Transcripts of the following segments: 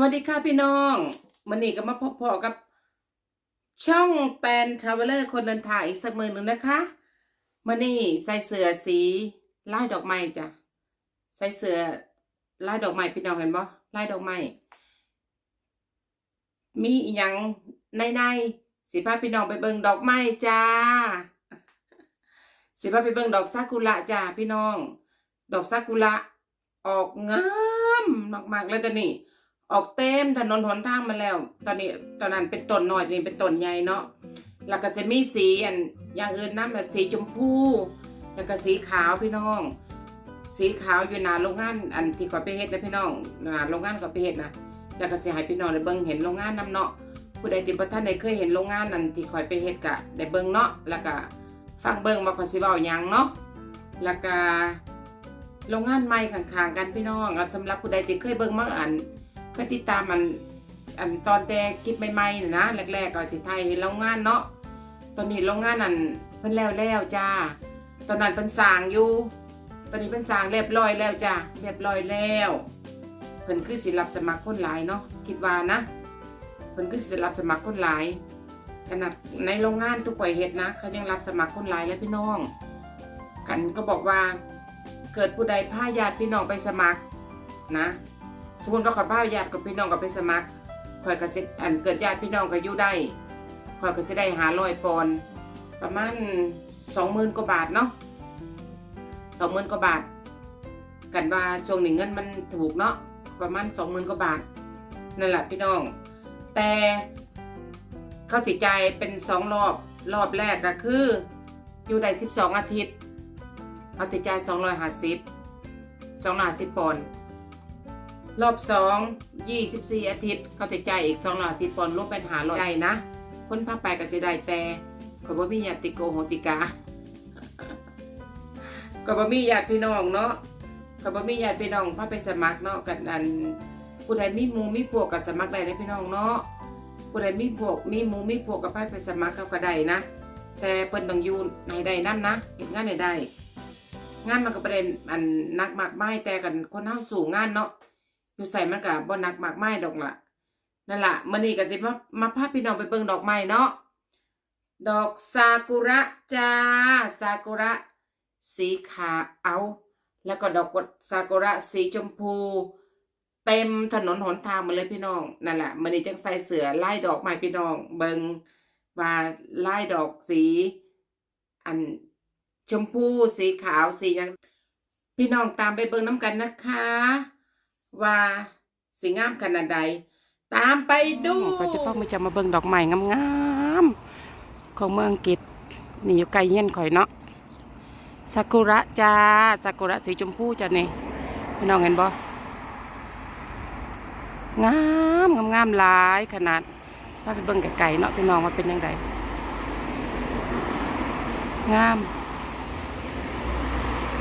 วัสดีค่ะพี่น้องมันนี่ก็มาพบพอกับ ช่องแตนทราเวลเลอร์คนเดินทางอีกสักมือหนึ่งนะคะมันนี่ใส่เสื้อสีลายดอกไม้จ้ะใส่เสื้อลายดอกไม้พี่น้องเห็นบ่ลายดอกไม้มีอหยังในในๆสิพาพี่น้องไปเบิ่งดอกไม้จ้าสิพาไปเบิ่งดอกซากุระจ้าพี่น้อง ดอกซากุระออกงามมากๆเลยจ้ะนี่ ออกเต็มถนนหนทางมาแล้ว ตอนนี้ตอนนั้นเป็นต้นหน้อยนี่เป็นต้นใหญ่เนาะแล้วก็จะมีสีอันอย่างอื่นนั่นแบบสีชมพูแล้วก็สีขาวพี่น้อง สีขาวอยู่หนาโรงงานอันที่ก่อไปเฮ็ดนะพี่น้องหนาโรงงานก่อไปเฮ็ดนะแล้วก็สิให้พี่น้องได้เบิ่งเห็นโรงงานนํเนาะผู้ใดที่บ่ทันได้เคยเห็นโรงงานนั้นที่ข่อยไปเฮ็ดก็ได้เบิ่งเนาะแล้วก็ฟังเบิ่งว่าข่อสิเว้าหยังเนาะแล้วก็โรงงานใหม่ข้างๆกันพี่น้องสำหรับผู้ใดที่เคยเบิ่งมาอัน เคยติดตามมันอันตอนแต่คลิปใหม่ๆนะนะแรกๆก็สิไทยเห็นโรงงานเนาะตอนนี้โรงงานนั่นเพิ่นแล้วแล้วจ้าตอนนั้นเพิ่นสร้างอยู่ ตอนนี้เพิ่นสร้างเรียบร้อยแล้วจ้าเรียบร้อยแล้วเพิ่นคือสิรับสมัครคนหลายเนาะคิดว่านะเพิ่นคือสิรับสมัครคนหลายขนาดในโรงงานทุกข่อยเฮ็ดนะเขายังรับสมัครคนหลายแล้วพี่น้อง กันก็บอกว่าเกิดผู้ใดพาญาติพี่น้องไปสมัครนะ สมมติว่าขอพาญาติกับพี่น้องก็ไปสมัครข่อยก็สิอันเกิดญาติพี่น้องก็อยู่ได้ข่อยก็สิได้หาร้อยปอนประมาณสองหมื่นกว่าบาทเนาะสองหมื่นกว่าบาท กันว่าช่วงหนี้เงินมันถูกเนาะประมาณสองหมื่นกว่าบาทนั่นแหละพี่น้อง แต่เขาติดใจเป็นสองรอบรอบแรกก็คือ อยู่ได้สิบสองอาทิตย์เขาติดใจสองร้อยห้าสิบสองร้อยห้าสิบปอนด์ รอบสองยี่สิบสี่อาทิตย์ เขาจะจ่ายอีกสองร้อยสิบปอนด์รวมเป็นหาร้อยได้นะ คนพาไปก็จะได้แต่ก็บ่มีญาติโกโหติกาก็บ่มีญาติพี่น้องเนาะก็บ่มีญาติพี่น้องพาไปสมัครเนาะกันอันผู้ใดมีหมูมีพวกก็สมัครได้นะพี่น้องเนาะผู้ใดมีพวกมีหมูมีพวกก็ไปไปสมัครเขาก็ได้นะ แต่เพิ่นต้องอยู่ในใดนํนะเฮ็ดงานในใดงานมันก็บ่ได้อันนักมากมายแต่กันคนเฮาสู่งานเนาะ อยู่ใส่มันก็บ่หนักมากไมายดอกล่ะนั่นละมื้อนี้ก็สิมามาพาพี่น้องไปเบิ่งดอกไม้เนาะดอกซากุระจ้าซากุระสีขาวแล้วก็ดอกซากุระสีชมพู เต็มถนนหนทางมาเลยพี่น้องนั่นแหละมื้อนี้จังใส่เสือไล่ดอกไม้พี่น้อง เบิ่งว่าไล่ดอกสี อันชมพูสีขาวสียังพี่น้องตามไปเบิ่งน้ำกันนะคะ ว่าสิงามขนาดใด ตามไปดูก็จะต้องมาจะมาเบิ่งดอกไม้งามๆของเมืองกฤษนี่อยู่ไกลเงี้ยนข่อยเนาะซากุระจ้าซากุระสีชมพูจ้ะนี่พี่น้องเห็นบ่งามงามงามหลายขนาดพาไปเบิ่งไกลๆเนาะพี่น้องว่าเป็นยังไงงาม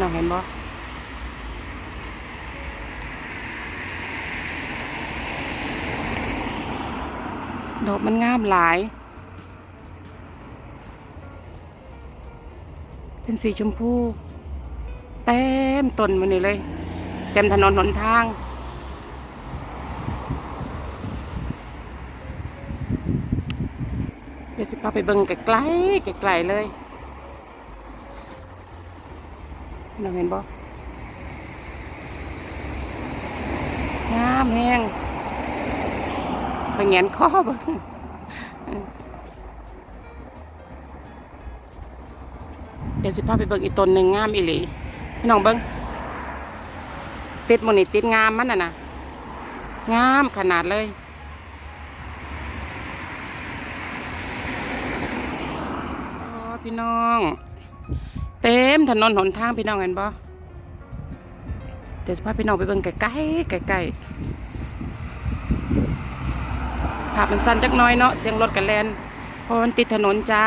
น้องเห็นบ่ ดอกมันงามหลาย เป็นสีชมพู เต็มต้นมันนี่เลย เต็มถนนหนทางเดี๋ยวสิพาไปเบิ่งไกลๆไกลๆเลยน้องเห็นบ่งามแฮง ไปแงนข้อบ่เดี๋ยวสิพาไปเบิ่งอีกต้นหนึ่งงามอีหลีพี่น้องเบิ่งติดมนนี่ติดงามมันน่ะนะงามขนาดเลย พี่น้อง เต็มถนนหนทางพี่น้องเห็นบ่เดี๋ยวสิพาพี่น้องไปเบิ่งใกลๆใกล้ๆ ภาพมันสั้นจักน้อยเนาะเสียงรถกันแลนเพราะมันติดถนนจ้า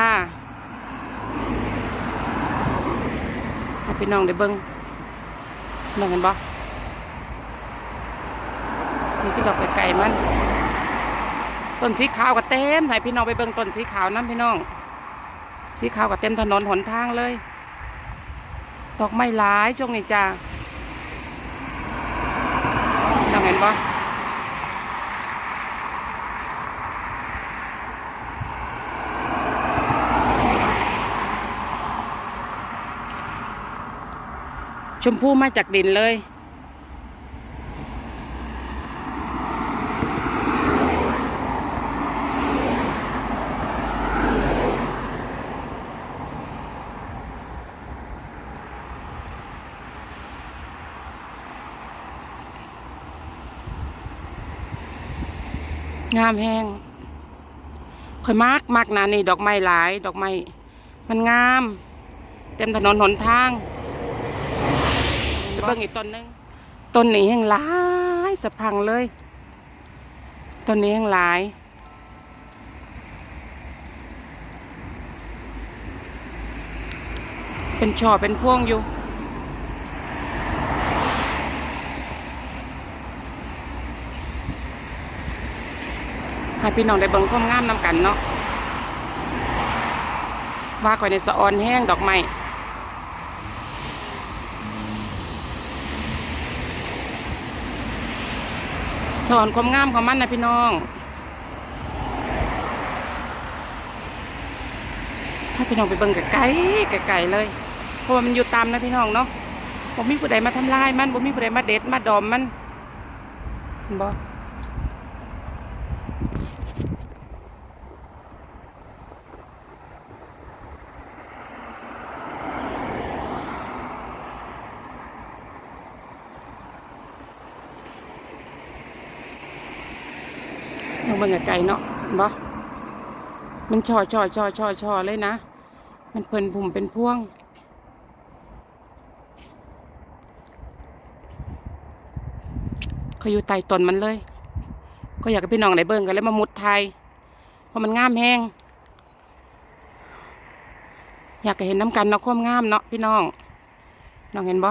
ให้พี่น้องได้เบิ้งน้องเห็นบ่นี่คือดอกไก่มันต้นสีขาวก็เต็มให้พี่น้องไปเบิ้งต้นสีขาวน้ำพี่น้อง สีขาวก็เต็มถนนหนทางเลย ดอกไม้หลายช่วงนี้จ้าน้องเห็นบ่ ชมพู่มาจากดินเลย งามแห้งค่อยมากมากนะนี่ดอกไม้หลาย ดอกไม้มันงาม เต็มถนนหนทาง เบิ่งอีกต้นหนึงต้นนี้แห้งหลายสะพรังเลยต้นนี้แห้งหลายเป็นช่อเป็นพวงอยู่ให้พี่น้องได้เบิ่งความงามนำกันเนาะว่าก่อนในสะออนแห้งดอกไม้ สอนความงามของมันนะพี่น้องให้พี่น้องไปเบิ่งไกลๆไกลๆเลย เพราะว่ามันอยู่ตามนะพี่น้องเนาะบ่มีผู้ใดมาทำลายมันบ่มีผู้ใดมาเด็ดมาดอมมันบอ บิ่งไกลเนาะเห็นบ่มันช่อช่อช่อช่อช่อเลยนะ มันเพิ่นพุ่มเป็นพ่วง เขาอยู่ใต้ต้นมันเลย ก็อยากให้พี่น้องได้เบิ่งกันแล้วมามุดไทย เพราะมันงามแห้ง อยากเห็นน้ำกันเนาะความงามเนาะพี่น้อง น้องเห็นบ่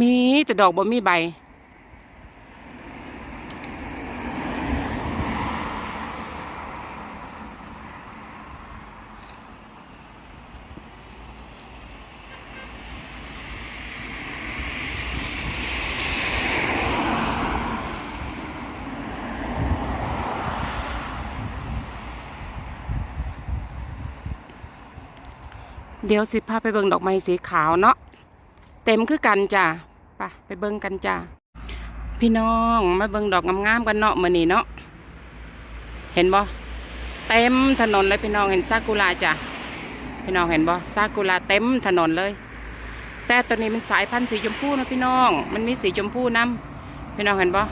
มีแต่ดอกบ่มีใบ เดี๋ยวสิพาไปเบิ่งดอกไม้สีขาวเนาะเต็มคือกันจ้ะไปไปเบิ่งกันจ้ะพี่น้องมาเบิ่งดอกงามๆกันเนาะมื้อนี้เนาะเห็นบ่เต็มถนนเลยพี่น้องเห็นซากุระจ้ะพี่น้องเห็นบ่ซากุระเต็มถนนเลย แต่ตัวนี้มันสายพันธุ์สีชมพูนะพี่น้อง มันมีสีชมพูนํพี่น้องเห็นบ่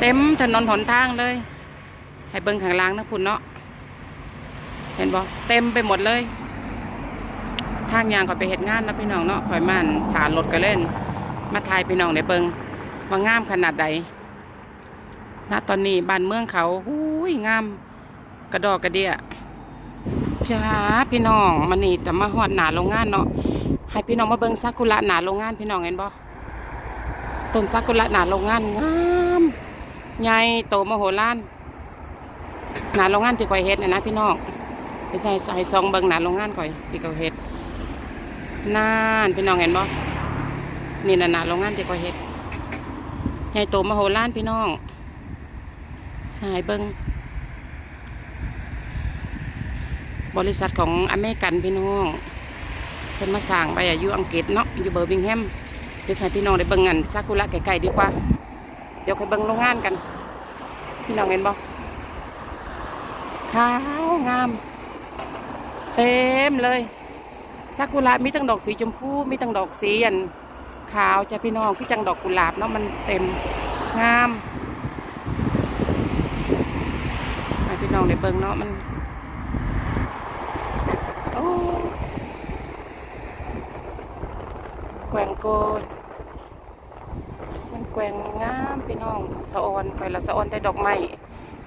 เต็มถนนหนทางเลย ให้เบิ่งข้างล่างนะพุ่นเนาะเห็นบ่เต็มไปหมดเลย ทางยางก็ไปเฮ็ดงานนะพี่น้องเนาะคอยมันถานรถก็เล่น มาถ่ายพี่น้องในเบิงว่างามขนาดใดณตอนนี้บ้านเมืองเขาหูยงามกระดอกกระเดียจ้าพี่น้องมันนี่แต่มาหอดหนาโรงงานเนาะให้พี่น้องมาเบิงซากุระหนาโรงงานพี่น้องเห็นบ่ต้นซากุระหนาโรงงานงามใหญ่โตมโหฬารหนาโรงงานที่คอยเฮ็ดน่ะนะพี่น้องไปใส่ใส่ซองเบิงหนาโรงงานคอยที่เขาเฮ็ด นานพี่น้องเห็นบ่นี่น่ะนะโรงงานที่ก็เฮ็ดใหญ่โตมโหฬารพี่น้องสายเบิงบริษัทของอเมริกันพี่น้องเพิ่นมาสร้างไปอะอยู่อังกฤษเนาะอยู่เบอร์บิงแฮมเดี๋ยวใส่พี่น้องได้เบิ่งกันซากุระไกลๆดีกว่า เดี๋ยวค่อยเบิ่งโรงงานกัน พี่น้องเห็นบ่ขาวงาม เต็มเลย ซากุระมีตั้งดอกสีชมพูมีตั้งดอกสีอันขาวจ้ะพี่น้องพี่จังดอกกุหลาบเนาะมันเต็มงามพี่น้องได้เบิ่งเนาะมันโอ้แกว่งโกนมันแกว่งงามพี่น้องสะออนคอยละสะออนแต่ดอกไม้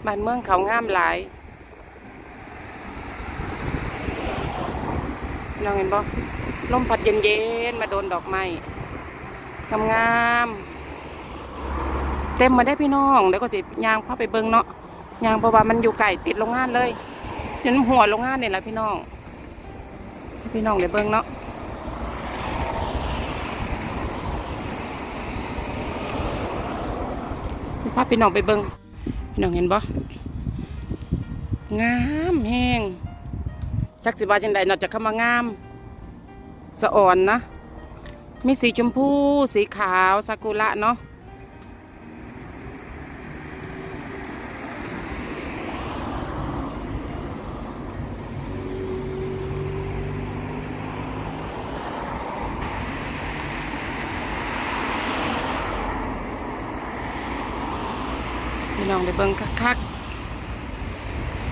บ้านเมืองเขางามหลาย น้องเห็นบ่ลมพัดเย็นๆมาโดนดอกไม้งามๆเต็มมาได้พี่น้องเดี๋ยวก็สิยางพาไปเบิ่งเนาะยางเพราะว่ามันอยู่ไก่ติดโรงงานเลยอยันหัวโรงงานเนี่ยแหละพี่น้อง พี่น้องได้เบิ่งเนาะพาพี่น้องไปเบิ่งพี่น้องเห็นบ่งามแฮง จักสิว่าจังใดนอกจากคำว่างาม สะอ่อนนะ มีสีชมพู สีขาวซากุระเนาะพี่น้องได้เบิ่งคักๆ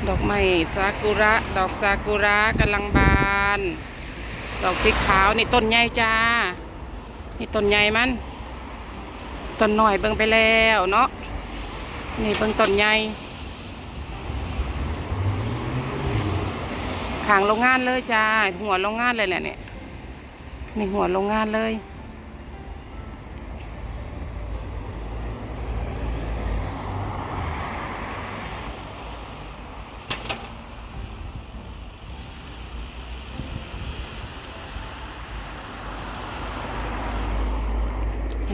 ดอกไม้ซากุระ ดอกซากุระกำลังบาน ดอกสีขาวนี่ต้นใหญ่จ้า นี่ต้นใหญ่มัน ต้นหน่อยเบิ่งไปแล้วเนาะ นี่เบิ่งต้นใหญ่ขางโรงงานเลยจ้า หัวโรงงานเลยแหละเนี่ยนี่หัวโรงงานเลย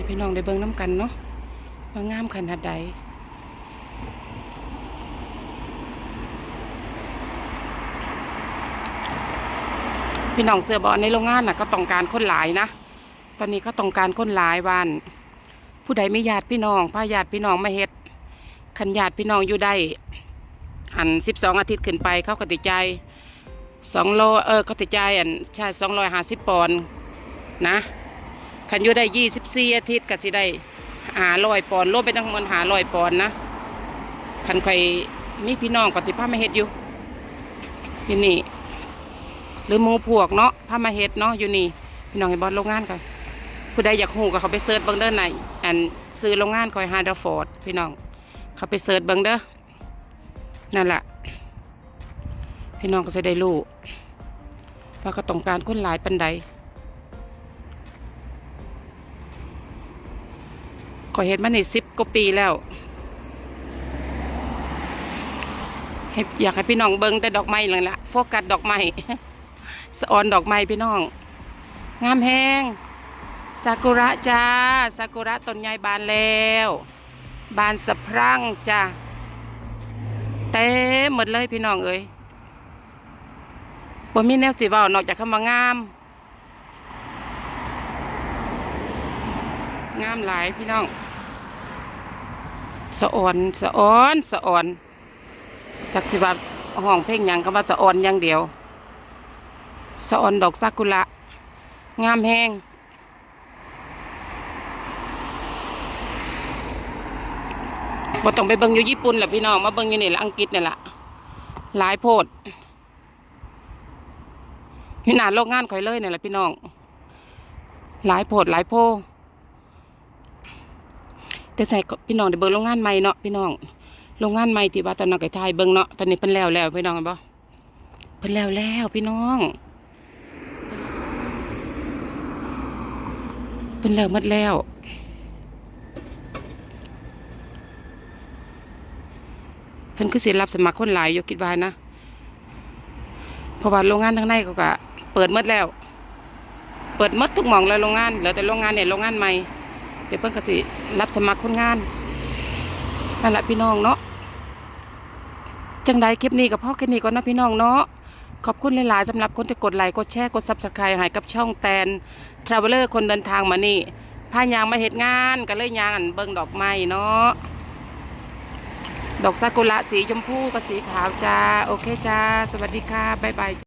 พี่น้องได้เบิ่งน้ำกันเนาะว่างามขนาดใดพี่น้องเสือบอลในโรงงานน่ะก็ต้องการคนหลายนะ ตอนนี้ก็ต้องการคนหลายวันผู้ใดไม่ญาติพี่น้องพาญาติพี่น้องมาเฮ็ดขันญาติพี่น้องอยู่ได้อันสิบสองอาทิตย์ขึ้นไปเขาก็ติดใจสองโลเออเขาติดใจอันใช่สองร้อยห้าสิบปอนด์นะ ขันอยู่ได้ยี่สิบสี่อาทิตย์ก็สิได้หาลอยปอนด์รวมไปทั้งหมดหาลอยปอนนะขันคอยมีพี่น้องก็สิพามาเฮ็ดอยู่อยู่นี่ หรือมูพวกเนาะพามาเฮ็ดเนาะอยู่นี่พี่น้องให้บอสโรงงานก่อนผู้ใดอยากหูก็เขาไปเสิร์ชเบิ่งเด้อในอันซื้อโรงงานคอยฮาร์ดฟอร์ดพี่น้อง เขาไปเสิร์ชเบิ่งเด้อนั่นแหละพี่น้องก็จะได้รู้ว่าก็ต้องการคนหลายปันใด ก็เห็นมาในสิบกว่าปีแล้วอยากให้พี่น้องเบิ้งแต่ดอกไม้เลยละโฟกัสดอกไม้สะออนดอกไม้พี่น้อง งามแห้งซากุระจ้าซากุระต้นใหญ่บานแล้ว บานสะพรั่งจ้าเต็มหมดเลยพี่น้องเอ้ยบ่มีแนวสิเว้านอกจากคำว่างาม งามหลายพี่น้อง สะออนสะออนสะออนจากสิว่าห้องเพลงยังก็ว่าสะออนอย่างเดียวสะออนดอกซากุระงามแห้งบ่ต้องไปเบิ่งอยู่ญี่ปุ่นแหละพี่น้องมาเบิ่งอยู่นี่แหละอังกฤษนี่แหละหลายโพดอยู่หน้าโรงงานข่อยเลยนี่แหละพี่น้อง หลายโพดหลายโพ แต่ใส่ก็พี่น้องได้เบิ่งโรงงานใหม่เนาะพี่น้องโรงงานใหม่ที่ว่าตอนนั้นก็ทายเบิ่งเนาะตอนนี้เพิ่นแล้วแล้วพี่น้องเห็นบ่เพิ่นแล้วแล้วพี่น้องเพิ่นแล้วหมดแล้วเพิ่นคือสิรับสมัครคนหลายอยู่คิดว่านะเพราะว่าโรงงานทั้งในเขาก็เปิดหมดแล้ว เปิดหมดทุกหม่องแล้วโรงงานเหลือแต่โรงงานเนี่ยโรงงานใหม่ เดี๋ยวเพิ่นก็สิรับสมัครคนงานนั่นแหละพี่น้องเนาะจังใดคลิปนี้กับพ่อแค่นี้ก่อนนะพี่น้องเนาะขอบคุณหลายๆสำหรับคนที่กดไลค์กดแชร์กดซับสไครต์ให้กับช่องแตนทราเวลเลอร์คนเดินทางมานี่พายางมาเหตุงานก็เลยยางเบิ่งดอกไม้เนาะดอกซากุระสีชมพูกับสีขาวจ้า โอเคจ้า สวัสดีค่ะ บ๊ายบาย